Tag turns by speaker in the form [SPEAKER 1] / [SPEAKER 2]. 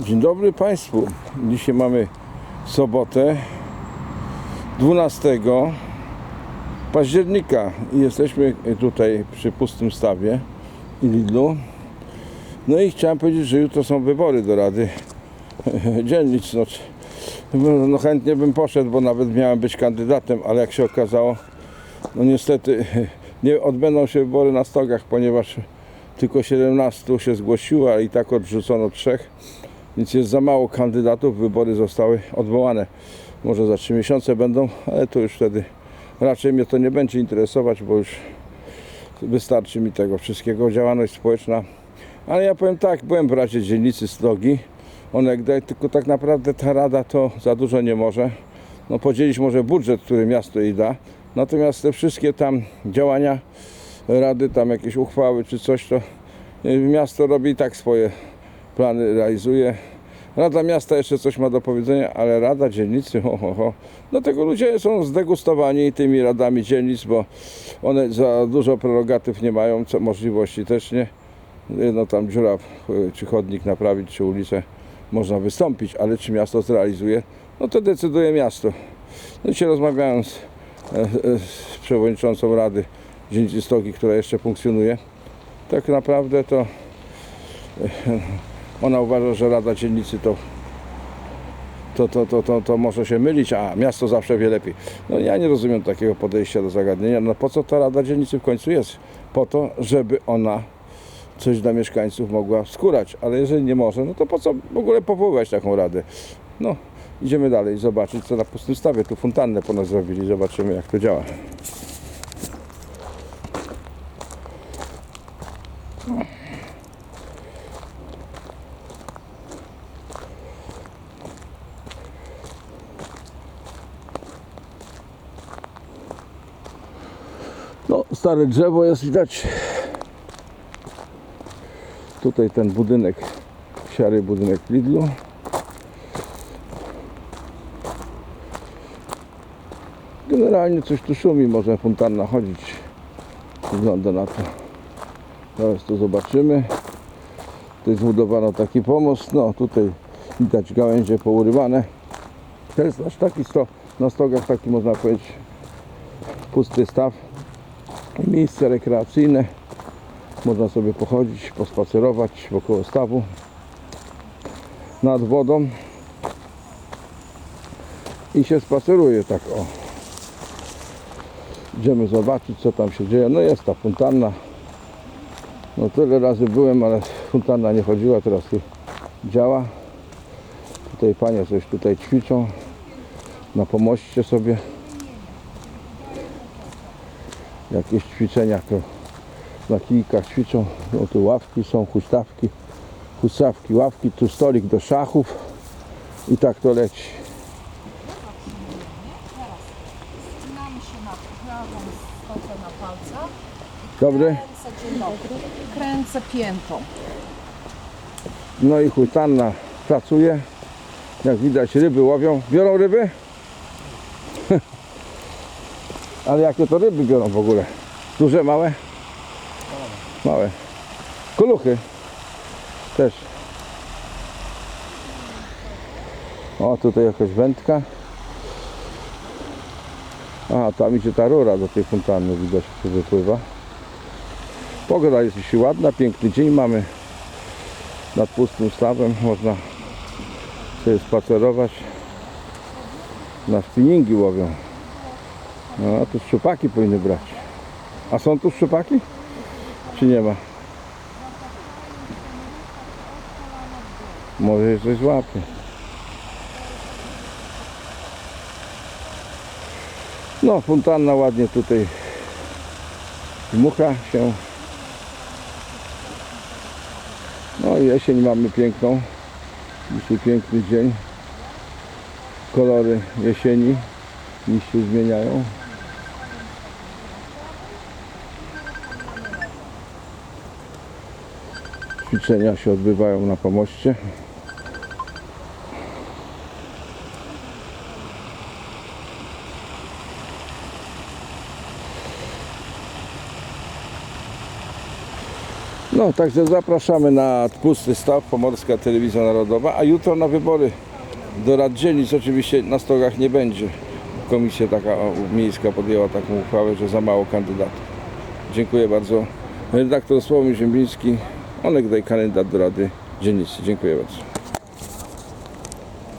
[SPEAKER 1] Dzień dobry Państwu. Dzisiaj mamy sobotę 12 października i jesteśmy tutaj przy pustym stawie i Lidlu. No i chciałem powiedzieć, że jutro są wybory do Rady Dzielnic. No, no chętnie bym poszedł, bo nawet miałem być kandydatem, ale jak się okazało, no niestety nie odbędą się wybory na stogach, ponieważ tylko 17 się zgłosiło, a i tak odrzucono trzech. Więc jest za mało kandydatów, wybory zostały odwołane. Może za 3 miesiące będą, ale to już wtedy raczej mnie to nie będzie interesować, bo już wystarczy mi tego wszystkiego, działalność społeczna. Ale ja powiem tak, byłem w Radzie Dzielnicy Stogi, onegdaj, tylko tak naprawdę ta rada to za dużo nie może. No podzielić może budżet, który miasto jej da, natomiast te wszystkie tam działania rady, tam jakieś uchwały czy coś, to miasto robi i tak swoje plany realizuje. Rada Miasta jeszcze coś ma do powiedzenia, ale Rada Dzielnicy, ho, ho, ho. No tego ludzie są zdegustowani tymi radami dzielnic, bo one za dużo prerogatyw nie mają, co możliwości też nie. No tam dziura, w- czy chodnik naprawić, czy ulicę można wystąpić, ale czy miasto zrealizuje, no to decyduje miasto. No dzisiaj rozmawiałem z, e, e, z przewodniczącą Rady Dzielnicy która jeszcze funkcjonuje. Tak naprawdę to ona uważa, że Rada Dzielnicy to, to, to, to, to, to może się mylić, a miasto zawsze wie lepiej. No ja nie rozumiem takiego podejścia do zagadnienia. No po co ta Rada Dzielnicy w końcu jest? Po to, żeby ona coś dla mieszkańców mogła skórać, ale jeżeli nie może, no to po co w ogóle powoływać taką radę? No, idziemy dalej, zobaczyć co na pustym stawie. Tu fontannę po nas zrobili, zobaczymy jak to działa. Stare drzewo jest widać. Tutaj ten budynek, siary budynek Lidlu. Generalnie coś tu szumi, może fontanna chodzić. Wygląda na to. Zaraz to zobaczymy. Tutaj zbudowano taki pomost. No tutaj widać gałęzie pourywane. To jest aż taki sto, na stogach taki można powiedzieć pusty staw miejsce rekreacyjne. Można sobie pochodzić, pospacerować wokoło stawu nad wodą i się spaceruje tak o. Idziemy zobaczyć co tam się dzieje. No jest ta fontanna. No tyle razy byłem, ale fontanna nie chodziła, teraz działa. Tutaj panie coś tutaj ćwiczą. Na pomoście sobie jakieś ćwiczenia to na kijkach ćwiczą. No tu ławki są, huśtawki, huśtawki, ławki, tu stolik do szachów i tak to leci. Dobry?
[SPEAKER 2] Kręcę, piętą.
[SPEAKER 1] No i huśtanna pracuje. Jak widać ryby łowią. Biorą ryby? Ale jakie to ryby biorą w ogóle? Duże, małe? Małe. Koluchy. Też. O, tutaj jakaś wędka. A, tam idzie ta rura do tej fontanny, widać, że wypływa. Pogoda jest dzisiaj ładna, piękny dzień mamy nad pustym stawem można sobie spacerować na spinningi łowią no tu szczupaki powinny brać a są tu szczupaki? czy nie ma? może coś złapie no fontanna ładnie tutaj dmucha się No i jesień mamy piękną. Dzisiaj piękny dzień. Kolory jesieni liście zmieniają. Ćwiczenia się odbywają na pomoście. No, także zapraszamy na pusty staw, Pomorska Telewizja Narodowa, a jutro na wybory do rad dzielnic oczywiście na stogach nie będzie. Komisja taka miejska podjęła taką uchwałę, że za mało kandydatów. Dziękuję bardzo. Redaktor Sławomir Ziembiński, Onek Daj, kandydat do Rady Dzielnicy. Dziękuję bardzo.